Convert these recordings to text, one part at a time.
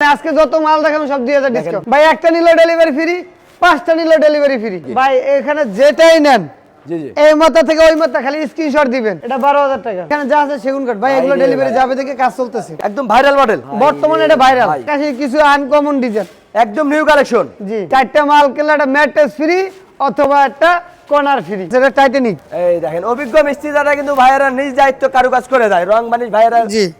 আজকে যত মাল দেখাবো সব দুই হাজার ডিসকাউন্ট ভাই একটা নিলে ডেলিভারি ফ্রি পাঁচটা নিলে ডেলিভারি ফ্রি ভাই এখানে যেটাই নেন এই মাথা থেকে ওই মাথা খালি স্ক্রিনশট দিবেন। এটা বারো হাজার টাকা। এখানে যা আছে সেগুন কাঠ। ভাই এগুলো ডেলিভারি যাবে থেকে কাজ চলতেছে। একদম ভাইরাল মডেল বর্তমানে এটা ভাইরাল কাছে কিছু আনকমন ডিজাইন একদম নিউ কালেকশন জি। চারটা মাল কিনলে একটা ম্যাট্রেস ফ্রি অথবা একটা কর্নার ফ্রি। সেটা টাইটানিক এই দেখেন অভিজ্ঞ মিস্ত্রি যারা কিন্তু ভাইয়েরা নিজ দায়িত্ব কারুকাজ করে দেয় রং বানিশ ভাইয়েরা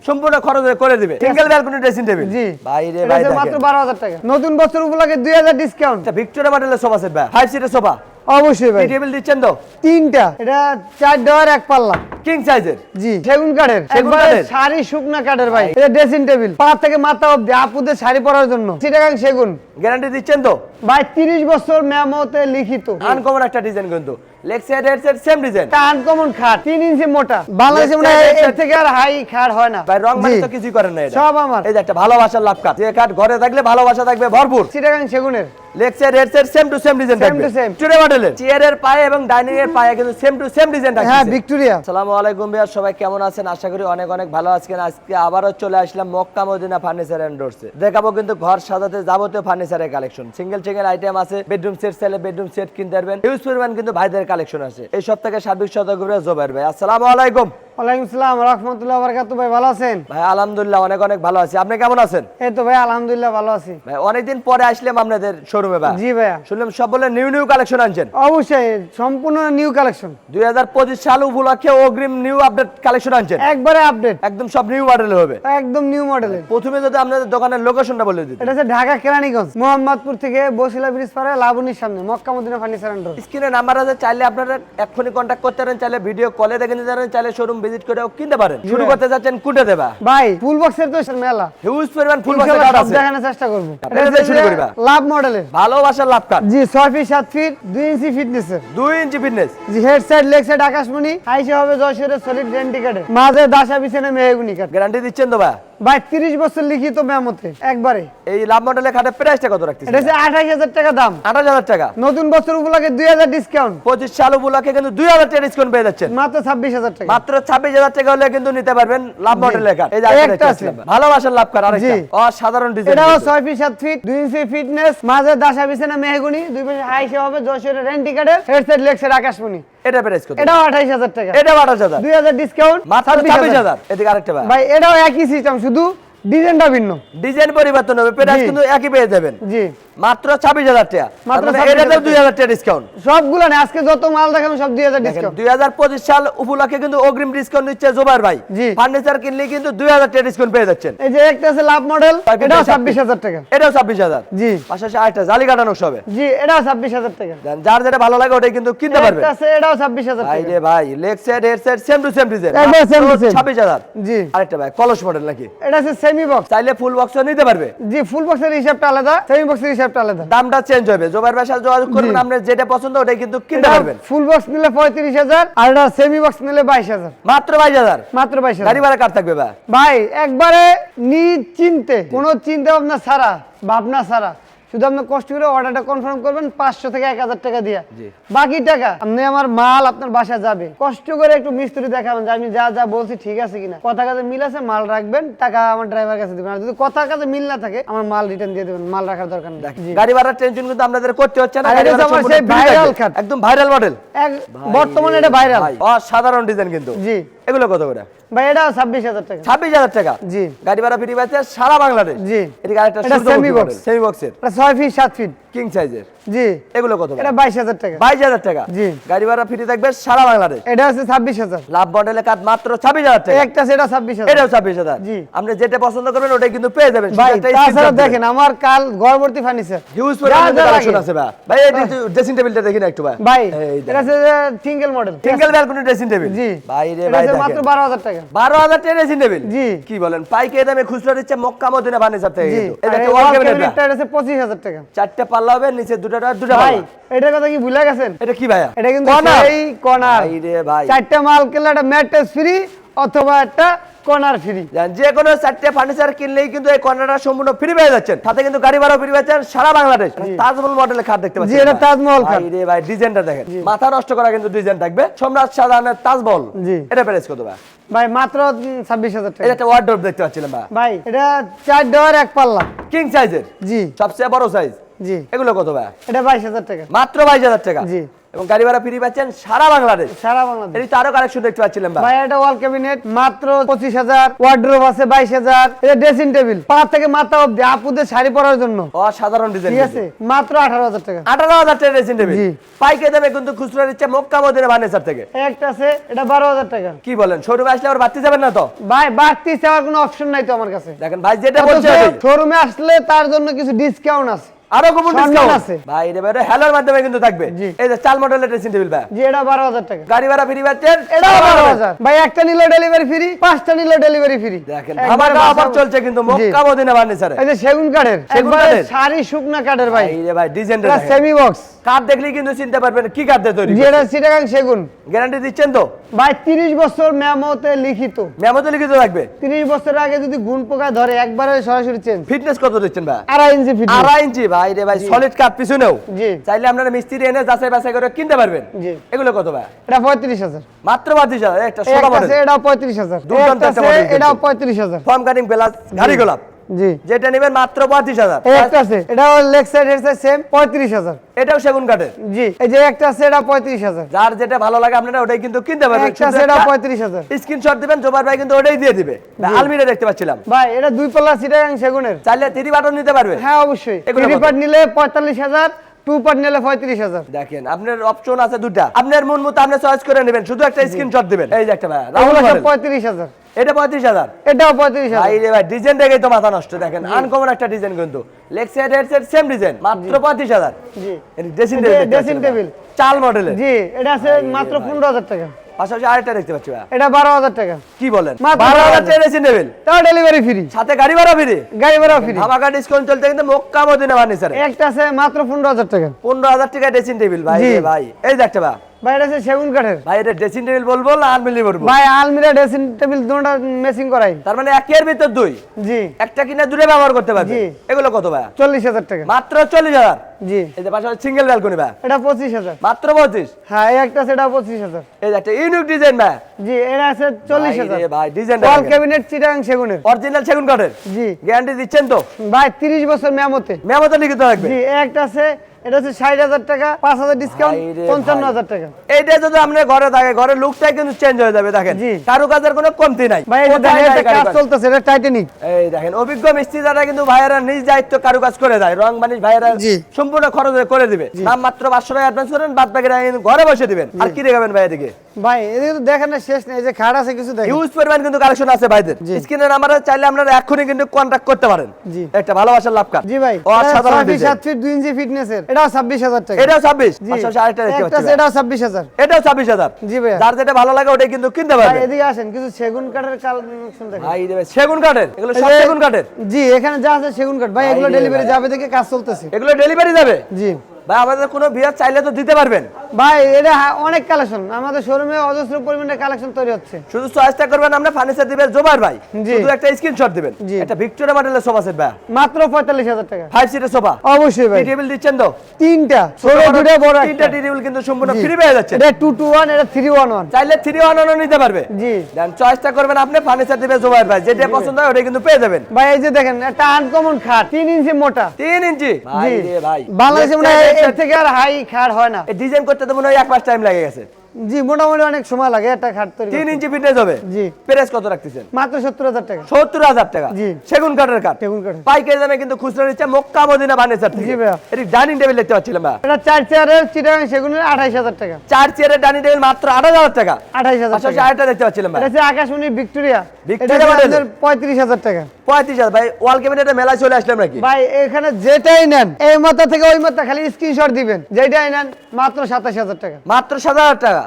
সম্পূর্ণ খরচ করে দিবে। সিঙ্গেল ব্যালকনি ড্রেসিং টেবিল জি। বাইরে হচ্ছে মাত্র বারো হাজার টাকা। নতুন বছর উপলক্ষে দুই হাজার ডিসকাউন্ট ভিক্টোরিয়া মডেলের সোফা সেট ভাই। ফাইভ সিটের সোফা অবশ্যই ভাই। টেবিল দিচ্ছেন তো? তিনটা। এটা চার ডোয়ার এক পাল্লা। কিং সাইজের জি সেগুন কাঠের। একবারে শাড়ি শুকনা কাঠের ভাই। এটা ড্রেসিং টেবিল পা থেকে মাথা অব্দি আপুদের শাড়ি পরার জন্য। চিটাগাং সেগুন। গ্যারান্টি দিচ্ছেন তো? ভাই তিরিশ বছর মেমোতে লিখিত। আনকমন একটা ডিজাইন কিন্তু। Leg side head side same design এটা আনকমন খাট তিন ইঞ্চি মোটা। বাংলাদেশে মনে হয় এর থেকে আর হাই খাট হয় না। ভাই রং মানে তো কিছুই করেন না এটা। সব আমার। এই যে একটা ভালোবাসার লাভ কাট যে কাঠ ঘরে থাকলে ভালোবাসা থাকবে ভরপুর। Chittagong সেগুনের। Leg side head side same to same design থাকবে। to same. চুড়ে মডেলের চেয়ারের পায়ে এবং ডাইনিং এর পায়ে কিন্তু সেম টু সেম ডিজাইন থাকবে হ্যাঁ ভিক্টোরিয়া আসসালামু আলাইকুম ভাইয়া সবাই কেমন আছেন? আশা করি অনেক অনেক ভালো আছেন। আজকে আবারও চলে আসলাম মক্কা মদিনা ফার্নিচার এন্ড ডোরসে দেখাবো কিন্তু ঘর সাজাতে যাবতীয় ফার্নিচারের কালেকশন। সিঙ্গেল সিঙ্গেল আইটেম আছে বেডরুম সেট চাইলে বেডরুম সেট কিনতে পারবেন। ইউজ পরিমাণ কিন্তু ভাইদের কালেকশন আছে। এই সপ্তাহে সার্বিক সতর্ক জোবাইর ভাই। আসসালামু আলাইকুম। ওয়ালাইকুম সালাম রহমতুল্লাহ বারকাতু ভাই ভালো আছেন? ভাই আলহামদুলিল্লাহ অনেক অনেক ভালো আছি। আপনি কেমন আছেন? এই তো ভাই আলহামদুলিল্লাহ ভালো আছি। ভাই অনেকদিন পরে আসলাম আপনাদের শোরুমে ভাই। জি ভাইয়া। শুনলাম সব বলে নিউ নিউ কালেকশন আনছেন। অবশ্যই সম্পূর্ণ নিউ কালেকশন দুই হাজার পঁচিশ সাল উপলক্ষে অগ্রিম নিউ আপডেট কালেকশন আনছেন। একবারে আপডেট একদম সব নিউ মডেল হবে। একদম নিউ মডেলের প্রথমে যদি আপনাদের দোকানের লোকেশনটা বলে এটা হচ্ছে ঢাকা কেরানীগঞ্জ মোহাম্মদপুর থেকে বসিলা ব্রিজ পারে লাবণীর সামনে মক্কা মদিনা ফার্নিচার স্ক্রিনে নাম্বার আছে চাইলে আপনারা এক্ষুনি কন্ট্যাক্ট করতে পারেন চাইলে ভিডিও কলে দেখে নিতে পারেন চাইলে শোরুম ভিজিট করেও কিনতে পারেন। শুরু করতে যাচ্ছেন কুটে দেবা? ভাই ফুল বক্সের তো মেলা। হিউজ পরিমাণ ফুল বক্সের কার্ড আছে। দেখানোর চেষ্টা করব। আপনারা শুরু করি লাভ মডেলের। ভালোবাসার লাভ কার্ড জি 6 feet 7 feet 2 inch fitness 2 inch fitness জি হেড সাইড লেগ সাইড আকাশমণি। হাইসে হবে যশোরের সলিড গ্যারান্টি কার্ডে মাঝে দাশা বিছানে মেহগুনি কার্ড গ্যারান্টি দিচ্ছেন তো ভাই? ভাই তিরিশ বছর লিখিত মেমতে একবারে। এই লাভ মডেলের খাটের প্রাইসটা কত রাখতেছেন? এটা হচ্ছে আঠাশ হাজার টাকা দাম। আঠাশ হাজার টাকা? নতুন বছর উপলক্ষে দুই হাজার ডিসকাউন্ট পঁচিশ সাল উপলক্ষে কিন্তু দুই হাজার টাকা ডিসকাউন্ট পেয়ে যাচ্ছেন। মাত্র ছাব্বিশ হাজার টাকা। মাত্র ছাব্বিশ হাজার টাকা হলে কিন্তু নিতে পারবেন লাভ মডেলের কার্ড এই যে একটা আছে। আছে ভালোবাসার লাভ কার্ড আরেকটা। অসাধারণ ডিজাইন এটাও ছয় ফিট সাত ফিট দুই ইঞ্চি ফিটনেস মাঝে দাসা বিছানা মেহগুনি দুই পাশে হাইসে হবে যশোরের রেন্টি কার্ডের হেড সাইড আকাশমণি। এটা প্রাইস কত? এটাও আঠাইশ হাজার টাকা। এটা আঠাশ হাজার। দুই হাজার ডিসকাউন্ট মাত্র ছাব্বিশ হাজার। এদিকে আরেকটা ভাই। ভাই এটাও একই সিস্টেম শুধু ডিজাইনটা ভিন্ন। ডিজাইন পরিবর্তন হবে প্রাইস কিন্তু একই পেয়ে যাবেন। জি। মাত্র ছাব্বিশ হাজার টাকা। মাত্র 26,000 এটাতে দুই হাজার টাকা ডিসকাউন্ট সবগুলো না আজকে যত মাল দেখাবো সব দুই হাজার ডিসকাউন্ট দুই হাজার পঁচিশ সাল উপলক্ষে কিন্তু অগ্রিম ডিসকাউন্ট দিচ্ছে জোবার ভাই। ফার্নিচার কিনলে কিন্তু দুই হাজার টাকা ডিসকাউন্ট পেয়ে যাচ্ছেন। এই যে একটা আছে লাভ মডেল এটাও ছাব্বিশ। হাজার টাকা। এটাও ছাব্বিশ হাজার। জি। পাশাপাশি আরেকটা জালি কাটানো সবে জি এটাও ছাব্বিশ হাজার টাকা। যার যেটা ভালো লাগে ওটাই কিন্তু কিনতে পারবে। একটা আছে এটাও ছাব্বিশ হাজার ভাই রে ভাই leg side head side same to same design একদম to same। ছাব্বিশ হাজার। জি। আরেকটা ভাই কলস মডেল নাকি? এটা আছে সেমি বক্স চাইলে ফুল বক্সও নিতে পারবে। জি ফুল বক্সের হিসাবটা আলাদা সেমি বক্সের হিসাবটা আলাদা। দামটা চেঞ্জ হবে। জোবার সাথে যোগাযোগ করবেন আপনার যেটা পছন্দ ওটাই কিন্তু কিনতে পারবেন। ফুল বক্স নিলে পঁয়ত্রিশ হাজার আর সেমি বক্স নিলে বাইশ হাজার। মাত্র বাইশ হাজার? মাত্র বাইশ হাজার। গাড়ি ভাড়া কার থাকবে ভাই? ভাই একবারে নিশ্চিন্তে কোনো চিন্তা ভাবনা ছাড়া ভাবনা ছাড়া। শুধু আপনি কষ্ট করে অর্ডারটা কনফার্ম করবেন পাঁচশো থেকে এক হাজার টাকা দিয়ে। বাকি টাকা আপনি আমার মাল আপনার বাসায় যাবে। কষ্ট করে একটু মিস্ত্রি দেখাবেন যে আমি যা যা বলছি ঠিক আছে কিনা। কথা কাজে মিল আছে মাল রাখবেন টাকা আমার ড্রাইভার কাছে দেবেন। আর যদি কথা কাজে মিল না থাকে আমার মাল রিটার্ন দিয়ে দেবেন মাল রাখার দরকার নেই। গাড়ি ভাড়ার টেনশন কিন্তু আপনাদের করতে হচ্ছে না viral একদম ভাইরাল মডেল বর্তমানে এটা ভাইরাল অসাধারণ ডিজাইন কিন্তু। জি। এগুলো কত করে? ভাই এটা ছাব্বিশ হাজার টাকা। ছাব্বিশ হাজার টাকা? জি। গাড়ি ভাড়া ফ্রি পাচ্ছে সারা বাংলাদেশ? জি। এটা আরেকটা সেমি বক্স সেমি বক্সের এটা ছয় ফিট সাত ফিট কিং সাইজের জি। এগুলো কত এটা বাইশ হাজার টাকা। বাইশ হাজার টাকা। জি। গাড়ি ভাড়া ফ্রি থাকবে সারা বাংলাদেশ। এটা আছে ছাব্বিশ হাজার। লাভ মডেলের কাজ মাত্র ছাব্বিশ হাজার টাকা। একটা সেটা ছাব্বিশ হাজার। এটাও ছাব্বিশ হাজার। জি। আপনি যেটা পছন্দ করবেন ওটাই কিন্তু পেয়ে যাবেন। ভাই তাছাড়া দেখেন আমার কাল ফার্নিচার হিউজ কালেকশন আছে ভাই। ভাই এই ড্রেসিং টেবিলটা দেখি না একটু ভাই। ভাই এটা আছে single model single balcony dressing table জি। ভাই রে ভাই দেখেন। মাত্র বারো হাজার টাকা। বারো হাজার টাকা ড্রেসিং টেবিল জি। কি বলেন পাইকারি দামে খুচরা দিচ্ছে মক্কা মদিনা ফার্নিচার থেকে এই ওয়াল ক্যাবিনেট cabinet টা। আছে পঁচিশ হাজার টাকা। চারটে পাল্লা হবে নিচে দুটো ডোর, দুটো ভাই এটার কথা কি ভুলে গেছেন? এটা কি ভাইয়া? এটা কিন্তু Corner? কর্নার ভাই চারটা মাল কিনলে একটা ম্যাট্রেস ফ্রি অথবা একটা কর্নার ফ্রি যে কোনো চারটে ফার্নিচার কিনলেই কিন্তু এই কর্নারটা সম্পূর্ণ ফ্রি পেয়ে যাচ্ছেন। সাথে কিন্তু গাড়ি ভাড়াও ফ্রি পাচ্ছেন সারা বাংলাদেশ। তাজমহল মডেলের খাট দেখতে পাচ্ছেন এটা তাজমহল খাট। ভাই রে ভাই ডিজাইনটা দেখেন। মাথা নষ্ট করা কিন্তু ডিজাইন থাকবে। সম্রাট শাহজাহানের তাজমহল। এটা প্রাইস কত ভাই? ভাই মাত্র ছাব্বিশ হাজার টাকা। এটা ওয়ার্ডরোব দেখতে পাচ্ছিলাম ভাই। ভাই এটা চার ডোর এক পাল্লা। কিং সাইজের জি। সবচেয়ে বড় সাইজ জি। এগুলো কত ভাই? এটা বাইশ হাজার টাকা। মাত্র বাইশ হাজার টাকা? জি। এবং গাড়ি ভাড়া ফ্রি পাচ্ছেন সারা বাংলাদেশ? সারা বাংলাদেশ। এটি আরও কালেকশন দেখতে পাচ্ছিলাম ভাই। ভাই এটা ওয়াল ক্যাবিনেট মাত্র পঁচিশ হাজার। ওয়ার্ড্রোব আছে বাইশ হাজার। এটা ড্রেসিং টেবিল পা থেকে মাথা অব্দি আপুদের শাড়ি পরার জন্য। অসাধারণ ডিজাইন ঠিক আছে? মাত্র আঠারো হাজার টাকা। আঠারো হাজার টাকা ড্রেসিং টেবিল জি। পাইকে দেবে কিন্তু খুচরা দিচ্ছে মক্কা মদিনা ফার্নিচার থেকে। একটা আছে এটা বারো হাজার টাকা। কি বলেন শোরুমে আসলে আবার বাড়তি যাবেন না তো? ভাই বাড়তি চাওয়ার কোনো অপশন নাই তো আমার কাছে। দেখেন ভাই যেটা বলছে। শোরুমে আসলে তার জন্য কিছু ডিসকাউন্ট আছে। আরও কুপন ডিসকাউন্ট আছে। ভাই এটা ভাই হেলার মাধ্যমে কিন্তু থাকবে। এই যে চাল মডেলের ড্রেসিং টেবিল ভাই। জি এটা বারো হাজার টাকা। গাড়ি ভাড়া ফ্রি পাচ্ছেন? বারো হাজার। ভাই একটা নিলে ডেলিভারি ফ্রি পাঁচটা নিলে ডেলিভারি ফ্রি দেখেন আমার অফার চলছে কিন্তু মক্কা মদিনা ফার্নিচারে এই যে সেগুন কাঠের। সেগুন একবারে কাঠের? সারি শুকনা কাঠের ভাই। এই যে ভাই ডিজাইন এটা সেমি বক্স কাঠ দেখলেই কিন্তু চিনতে পারবেন কি কাঠ তৈরি যে এটা চিটাগাং সেগুন। গ্যারান্টি দিচ্ছেন তো? ভাই তিরিশ বছর মেমোতে লিখিত। মেমোতে লিখিত থাকবে? তিরিশ বছর আগে যদি গুণ পোকা ধরে একবারে সরাসরি চেঞ্জ ফিটনেস কত দিচ্ছেন ভাই? আড়াই ইঞ্চি ফিট আড়াই ইঞ্চি? ভাই রে ভাই সলিড কাঠ পিছনেও জি। চাইলে আপনারা মিস্ত্রি এনে যাচাই বাছাই করে কিনতে পারবেন। জি। এগুলো কত ভাই? এটা পঁয়ত্রিশ হাজার। মাত্র বাতিশ হাজার একটা সোনা মডেল একটা আছে এটাও পঁয়ত্রিশ হাজার। ফর্ম কাটিং প্লাস গাড়ি গোলাপ। জি। যেটা নেবেন মাত্র পঁয়ত্রিশ হাজার। এই একটা আছে। এটাও leg side head side same পঁয়ত্রিশ হাজার। এটাও সেগুন কাঠের। জি। এই যে একটা আছে এটা পঁয়ত্রিশ হাজার। যার যেটা ভালো লাগে আপনারা ওটাই কিন্তু কিনতে পারবেন। একটা আছে এটাও পঁয়ত্রিশ হাজার। স্ক্রিনশট দিবেন জোবার ভাই কিন্তু ওটাই দিয়ে দিবে। আলমিরা দেখতে পাচ্ছিলাম। ভাই এটা দুই পাল্লা সেগুনের। চাইলে থ্রি বাটন নিতে পারবে। হ্যাঁ অবশ্যই। কত? পার্ট নিলে পঁয়তাল্লিশ হাজার দেখেন আপনার অপশন আছে দুটা আপনার মন মতো আপনি চয়েস করে নেবেন। শুধু একটা স্ক্রিনশট দিবেন। এই যে একটা ভাই রাহুল। পঁয়ত্রিশ হাজার। এটা পঁয়ত্রিশ হাজার। এটাও পঁয়ত্রিশ হাজার। ভাই ডিজাইন দেখেই তো মাথা নষ্ট দেখেন। আনকমন একটা ডিজাইন কিন্তু। Leg side head side same design মাত্র পঁয়ত্রিশ হাজার। Dressing table dressing table। চাল মডেলের জি এটা আছে মাত্র পনেরো হাজার টাকা। পাশাপাশি আরেকটা দেখতে পাচ্ছি এটা বারো হাজার টাকা। কি বলেন? বারো হাজার টাকা ড্রেসিং টেবিল তাও ডেলিভারি ফ্রি সাথে গাড়ি ভাড়া ফ্রি গাড়ি ভাড়া ফ্রি ধামাকা ডিসকাউন্ট চলতে কিন্তু মক্কা মদিনা ফার্নিচারে একটা আছে মাত্র পনেরো হাজার টাকা। পনেরো হাজার টাকা ড্রেসিং টেবিল ভাই ভাই। এই যে একটা ভাই এটা সেগুন কাঠের। ভাই এটা ড্রেসিং টেবিল বলব না আনমিলি বলব? ভাই আলমিরা ড্রেসিং টেবিল দুটো মেসিং করাই। তার মানে একের ভিতর দুই? জি। একটা কিনে দূরে ব্যবহার করতে পারবে? জি। এগুলো কত ভাই চল্লিশ হাজার টাকা। মাত্র চল্লিশ হাজার? জি। এই যে পাশাপাশি সিঙ্গেল ব্যালকনি ভাই এটা পঁচিশ হাজার। মাত্র পঁচিশ? হ্যাঁ এই একটা পঁচিশ হাজার। এই একটা ইউনিক ডিজাইন ভাই জি এটা আছে চল্লিশ ভাই ভাই ডিজাইন ক্যাবিনেট চিটাগাং সেগুনের। অরিজিনাল সেগুন কাঠের? জি। গ্যারান্টি দিচ্ছেন তো? ভাই তিরিশ বছর মেমোতে মেমোতে লিখিত থাকবে? জি একটা আছে এটা হচ্ছে ষাট হাজার টাকা পাঁচ হাজার ডিসকাউন্ট পঞ্চান্ন হাজার টাকা। এইটা যদি আপনার ঘরে থাকে ঘরের লুকটাই কিন্তু চেঞ্জ হয়ে যাবে দেখেন। কারও কাজের কোনো কমতি নাই। ভাই কাজ? চলতেছে এটা টাইটানিক এই দেখেন অভিজ্ঞ মিস্ত্রি যারা কিন্তু ভাইয়েরা নিজ দায়িত্ব কারুকাজ করে দেয় রং মানিস ভাইয়েরা সম্পূর্ণ খরচ করে দিবে। নাম মাত্র পাঁচশো টাকা অ্যাডভান্স করেন বাদ বাকিরা ঘরে বসে দিবেন। আর কি দেখাবেন ভাই এদিকে? ভাই এদিকে তো দেখেন না শেষ নেই এই যে খাট আছে কিছু দেখেন। ইউজ পরিমাণ কিন্তু কালেকশন আছে ভাইদের। জি। স্ক্রিনের নাম্বারে চাইলে আপনারা এখনই কিন্তু কন্ট্যাক্ট করতে পারেন। জি। একটা ভালোবাসার লাভ কার্ড জি ভাই অসাধারণ ছয় ফিট design। সাত ফিট দুই ইঞ্চি ফিটনেসের ছাব্বিশ হাজার টাকা। এটাও ছাব্বিশ? জি। পাশাপাশি আরেকটা দেখতে পাচ্ছি ভাই। হাজার। এটাও ছাব্বিশ হাজার। জি ভাইয়া। যার যেটা ভালো লাগে ওটাই কিন্তু কিনতে ভাই এদিকে আসেন কিছু সেগুন কাঠের কালেকশন দেখেন। ভাই ভাই, সেগুন কাঠের? এগুলো সব সেগুন কাঠের? জি এখানে যা আছে সেগুন কাঠ। ভাই ভাই এগুলো ডেলিভারি যাবে দেখে কাজ চলতেছে। এগুলো ডেলিভারি যাবে? জি। ভাই আমাদের কোনো বিয়ার চাইলে তো দিতে পারবেন। ভাই এটা অনেক কালেকশন আমাদের শোরুমে অজস্র পরিমাণে কালেকশন তৈরি হচ্ছে। শুধু চয়েসটা করবেন আমরা ফার্নিচার দিবেন জোবার ভাই। শুধু একটা স্ক্রিনশট দিবেন। জি। একটা ভিক্টোরিয়া মডেলের সোফা সেট ভাই মাত্র পঁয়তাল্লিশ হাজার টাকা। ফাইভ সিটের সোফা অবশ্যই ভাই। টেবিল দিচ্ছেন তো? তিনটা। ছোট দুটো বড় তিনটা টেবিল কিন্তু সম্পূর্ণ ফ্রি পেয়ে যাচ্ছে এটা টু টু ওয়ান এটা থ্রি ওয়ান ওয়ান চাইলে থ্রি ওয়ান নিতে পারবে। জি। দেন চয়েসটা করবেন আপনি ফার্নিচার দিবে জোবার ভাই। যেটা পছন্দ হয় ওটা কিন্তু পেয়ে যাবেন। ভাই এই যে দেখেন একটা আনকমন খাট তিন ইঞ্চি মোটা। তিন ইঞ্চি? ভাই রে ভাই। বাংলাদেশে মনে হয় এর থেকে আর হাই খাট হয় না। ডিজাইন করতে তো মনে হয় এক মাস টাইম লাগে গেছে। জি মোটামুটি অনেক সময় লাগে একটা খাট তৈরি তিন। ইঞ্চি ফিটনেস হবে? জি। প্রাইস কত রাখতেছেন? মাত্র সত্তর হাজার টাকা। সত্তর হাজার টাকা? জি। সেগুন কাঠের কাঠ? সেগুন কাঠ পাইকারি দামে কিন্তু খুচরা নিচ্ছে মক্কা মদিনা থেকে জি ভাইয়া। এটি ডাইনিং টেবিল দেখতে পাচ্ছিলাম ভাই এটা চার চেয়ারের চিটাগাং সেগুনের আঠাইশ হাজার টাকা। চার চেয়ারের ডাইনিং টেবিল মাত্র আট হাজার টাকা। আঠাইশ হাজার টাকা। আরেকটা দেখতে পাচ্ছিলাম ভাই এটা আকাশমণি ভিক্টোরিয়া। ভিক্টোরিয়া পঁয়ত্রিশ হাজার টাকা। পঁয়ত্রিশ হাজার। ভাই ওয়াল ক্যাবিনেটে মেলায় চলে আসলাম নাকি? ভাই এখানে যেটাই নেন এই মাথা থেকে ওই মাথা খালি স্ক্রিনশট দিবেন। যেটাই নেন মাত্র সাতাশ হাজার টাকা। মাত্র সাত হাজার টাকা।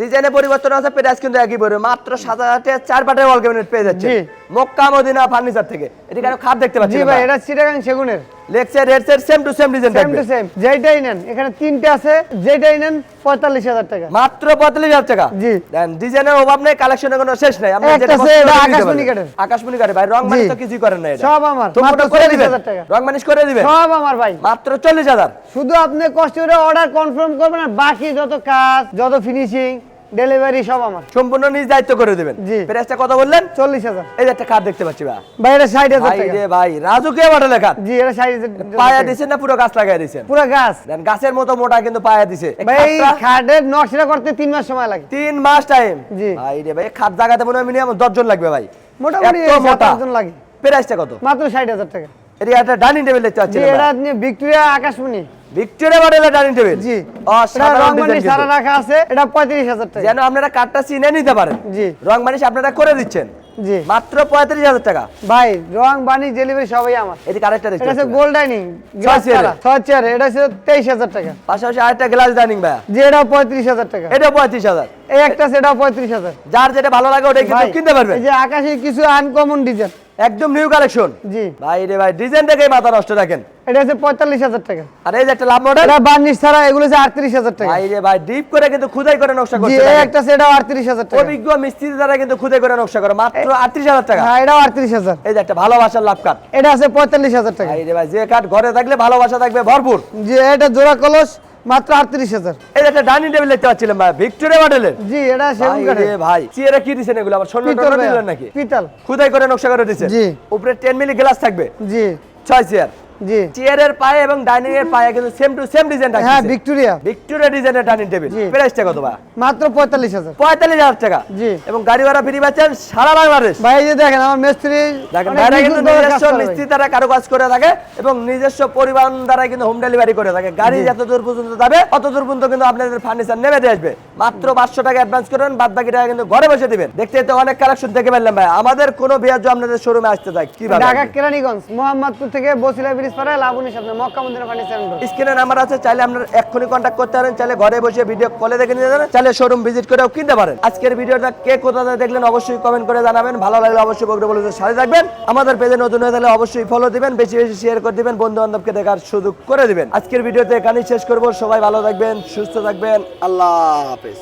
ডিজাইনে পরিবর্তন আছে প্রাইস কিন্তু একই পড়বে মাত্র সাত হাজার টাকা চার পাটের ওয়াল ক্যাবিনেট পেয়ে যাচ্ছে। মক্কা মদিনা ফার্নিচার থেকে। এটি কেন খাট দেখতে পাচ্ছি ভাই এটা Chittagong সেগুনের। Leg side same to same design same to same যেটাই নেন এখানে তিনটে আছে যেটাই নেন পঁয়তাল্লিশ হাজার টাকা। মাত্র পঁয়তাল্লিশ হাজার টাকা। জি। দেন ডিজাইনের অভাব নেই কালেকশনের কোনো শেষ নাই। আপনি যেটা আছে, পছন্দ এটা করে নিতে আকাশমণি পারবেন। আকাশমণি কাঠের। ভাই রং মানিশ তো কিছুই করেন না এটা। সব আমার মাত্র করে চল্লিশ দিবেন হাজার রং মানিশ করে দিবেন। সব আমার ভাই। মাত্র চল্লিশ হাজার। শুধু আপনি কষ্ট করে অর্ডার কনফার্ম করবেন আর বাকি যত কাজ যত ফিনিশিং ডেলিভারি সব আমার। সম্পূর্ণ নিজ দায়িত্ব করে দিবেন। জি। প্রাইসটা কত বললেন? চল্লিশ হাজার। এই যে একটা কার্ড দেখতে পাচ্ছি ভাই। ভাই এটা ষাট হাজার ভাই টাকা। রে ভাই রাজুকে মডেল লেখা জি এটা ষাট হাজার পায়া দিছেন না পুরো গাছ লাগাই দিছেন? পুরো গাছ। দেন গাছের মতো মোটা কিন্তু পায়া দিছে। ভাই খাটের নকশা করতে তিন মাস সময় লাগে। তিন মাস টাইম জি। ভাই রে ভাই খাট জায়গাতে মনে হয় মিনিমাম দশজন লাগবে ভাই। মোটামুটি এত সাত মোটা। আটজন লাগে। প্রাইসটা কত? মাত্র ষাট হাজার টাকা। এর একটা ডাইনিং টেবিল দেখতে জি পাচ্ছেন এটা ভিক্টোরিয়া আকাশমণি। ভিক্টোরিয়া মডেলের ডাইনিং টেবিল। জি। অসাধারণ ডিজাইন সারা রাখা আছে এটা পঁয়ত্রিশ হাজার টাকা। যেন আপনারা কাঠটা চিনে নিতে পারেন। জি। রং মানিশ আপনারা করে দিচ্ছেন। জি। মাত্র পঁয়ত্রিশ হাজার টাকা। ভাই রং ডেলিভারি সবাই আমার। এটা গোল্ড ডাইনিং হচ্ছে টাকা। পাশাপাশি আরেকটা গ্লাস ডাইনিং ভাইয়া। যে এটা পঁয়ত্রিশ হাজার টাকা। এটা পঁয়ত্রিশ হাজার। এই একটা সেটা পঁয়ত্রিশ হাজার। যার যেটা ভালো লাগে ওটাই কিন্তু কিনতে পারবেন এই যে আকাশে কিছু আনকমন ডিজাইন একদম নিউ কালেকশন জি। ভাই রে ভাই ডিজাইন মাথা নষ্ট রাখেন। এটা পঁয়তাল্লিশ হাজার টাকা। আর এই যে একটা লাভ মডেল বার্নিশ ছাড়া এগুলো হচ্ছে আটত্রিশ হাজার টাকা। ভাই রে ভাই ডিপ করে কিন্তু খুদাই করে নকশা এই একটা সেটাও আটত্রিশ হাজার টাকা। অভিজ্ঞ মিস্ত্রি দ্বারা কিন্তু খুদাই করে নকশা করে। মাত্র আটত্রিশ হাজার টাকা। হ্যাঁ এটাও আটত্রিশ হাজার। এই যে একটা ভালোবাসার লাভ কাঠ এটা আছে পঁয়তাল্লিশ হাজার টাকা। ভাই রে ভাই যে কাঠ ঘরে থাকলে ভালোবাসা থাকবে ভরপুর। জি এটা জোড়া কলস। মাত্র আটত্রিশ হাজার। এই একটা ডাইনিং টেবিল দেখতে পাচ্ছিলাম ভাই ভিক্টোরিয়া মডেলের। জি এটা সেগুন ভাই কাঠের ভাই চেয়ারে কি দিছেন এগুলো? আবার স্বর্ণ টর্ণ দিলেন নাকি? পিতল। খুদাই করে নকশা করে দিছেন জি। উপরে 10 মিলি গ্লাস থাকবে। জি। ছয় চেয়ার জি। চেয়ারের পায়ে এবং ডাইনিং এর পায়ে কিন্তু সেম টু সেম ডিজাইন হ্যাঁ ভিক্টোরিয়া ভিক্টোরিয়া ডিজাইনের ডাইনিং টেবিল প্রাইসটা কত ভাই? মাত্র পঁয়তাল্লিশ হাজার। পঁয়তাল্লিশ হাজার টাকা। জি। এবং গাড়ি ভাড়া ফ্রি পাচ্ছেন সারা বাংলাদেশ। ভাই এই যে দেখেন আমার মিস্ত্রি দেখেন ভাইরা কিন্তু নিজস্ব মিস্ত্রি দ্বারা কারও কাজ করে থাকে এবং নিজস্ব পরিবহন দ্বারা কিন্তু হোম ডেলিভারি করে থাকে। গাড়ি যত দূর পর্যন্ত যাবে অত দূর পর্যন্ত কিন্তু আপনাদের ফার্নিচার নেমে দিয়ে আসবে। মাত্র পাঁচশো টাকা অ্যাডভান্স করবেন বাদ বাকি টাকা কিন্তু ঘরে বসে দিবেন। দেখতে দেখতে অনেক কালেকশন দেখে ফেললাম ভাই। আমাদের কোনো বিয়ার আপনাদের শোরুমে আসতে চাই কীভাবে? ঢাকা কেরানীগঞ্জ মোহাম্মদপুর থেকে বসিলা ব্রিজ মক্কা ফার্নিচার স্ক্রিনে নাম্বার আছে, চাইলে আপনারা এক্ষুনি করতে পারেন, চাইলে ঘরে বসে ভিডিও কলে দেখে নিতে পারেন, চাইলে শোরুম ভিজিট করেও কিনতে পারেন। আজকের ভিডিওটা কে কোথা থেকে দেখলেন অবশ্যই কমেন্ট করে জানাবেন। ভালো লাগলে অবশ্যই বকরে বলে সাথে থাকবেন। আমাদের পেজে নতুন হয়ে থাকলে অবশ্যই ফলো দিবেন, বেশি বেশি শেয়ার করে দিবেন বন্ধু বান্ধবকে দেখার সুযোগ করে দিবেন। আজকের ভিডিওতে এখানেই শেষ করব। সবাই ভালো থাকবেন, সুস্থ থাকবেন। আল্লাহ হাফেজ।